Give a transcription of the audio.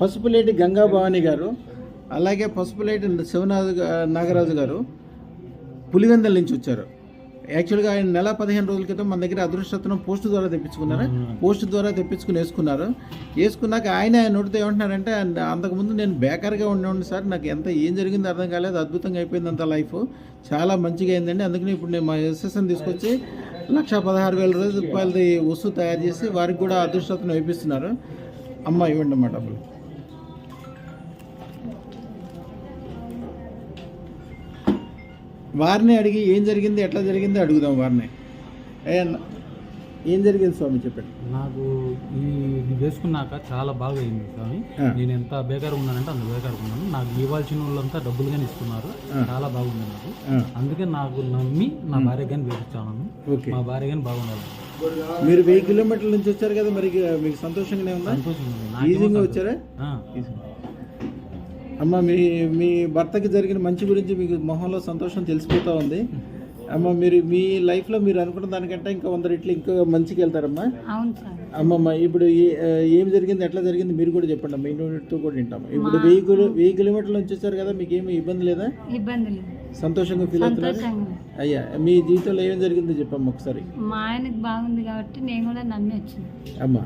పసుపులేటి గంగా భవాని గారు అలాగే పసుపులేటి శివనాథ్ నాగరాజు గారు పులివెందల నుంచి వచ్చారు. యాక్చువల్గా ఆయన నెల పదిహేను రోజుల క్రితం మన దగ్గర అదృష్టత్వం పోస్ట్ ద్వారా తెప్పించుకున్నారు. పోస్ట్ ద్వారా తెప్పించుకుని వేసుకున్నారు. వేసుకున్నాక ఆయన ఆయన నోటితో ఏమంటున్నారంటే "అంద- అంతకుముందు నేను బేకర్గా ఉండేవాడిని సార్. నాకు ఎంత ఏం జరిగిందో అర్థం కాలేదు. అద్భుతంగా అయిపోయింది అంత లైఫ్. చాలా మంచిగా అయిందండి. అందుకని ఇప్పుడు నేను మా ఎస్ఎస్ఎన్ తీసుకొచ్చి లక్ష పదహారు వేల రూపాయలది వస్తువు తయారు చేసి వారికి కూడా అదృష్టత్వం వేపిస్తున్నారు అమ్మ ఇవ్వండి అమ్మా వారిని అడిగి ఏం జరిగింది ఎట్లా జరిగింది అడుగుదాం వారిని. ఏ జరిగింది స్వామి చెప్పండి. నాకు ఈ ఇది వేసుకున్నాక చాలా బాగా అయింది స్వామి. నేను ఎంత బేకార్ ఉన్నానంటే అంత బేకార్ ఉన్నాను. నాకు ఇవ్వాల్సిన వాళ్ళంతా డబ్బులు కానీ ఇస్తున్నారు. చాలా బాగుంది నాకు. అందుకే నాకు నమ్మి నా భార్య కానీ వేపించాను మా భార్య కానీ బాగుండాలి. మీరు వెయ్యి కిలోమీటర్ల నుంచి వచ్చారు కదా మరి మీకు సంతోషంగానే ఉందా? సంతోషం ఉంది. నాకేమో ఈజీగా సంతోషం. వచ్చారా. అమ్మ మీ మీ భర్తకి జరిగిన మంచి గురించి మీకు మొహంలో సంతోషం తెలిసిపోతా ఉంది. అమ్మ మీరు మీ లైఫ్లో మీరు అనుకున్న దానికంటే ఇంకా వంద రెట్లు ఇంకా మంచికి వెళ్తారమ్మా. అమ్మమ్మ ఇప్పుడు ఏ- జరిగింది ఎట్లా జరిగింది మీరు కూడా చెప్పండి అమ్మ. ఇంటర్నెట్తో కూడా వింటాము. ఇప్పుడు వెయ్యి కిలో వెయ్యి కిలోమీటర్ల నుంచి వచ్చారు కదా మీకు ఏమి ఇబ్బంది లేదా? ఇబ్బంది సంతోషంగా ఫీల్ అవుతున్నారు? అయ్యా మీ జీవితంలో ఏం జరిగిందో చెప్పమ్మా ఒకసారి. మా ఆయనకు బాగుంది కాబట్టి నేను కూడా నమ్మి వచ్చింది అమ్మ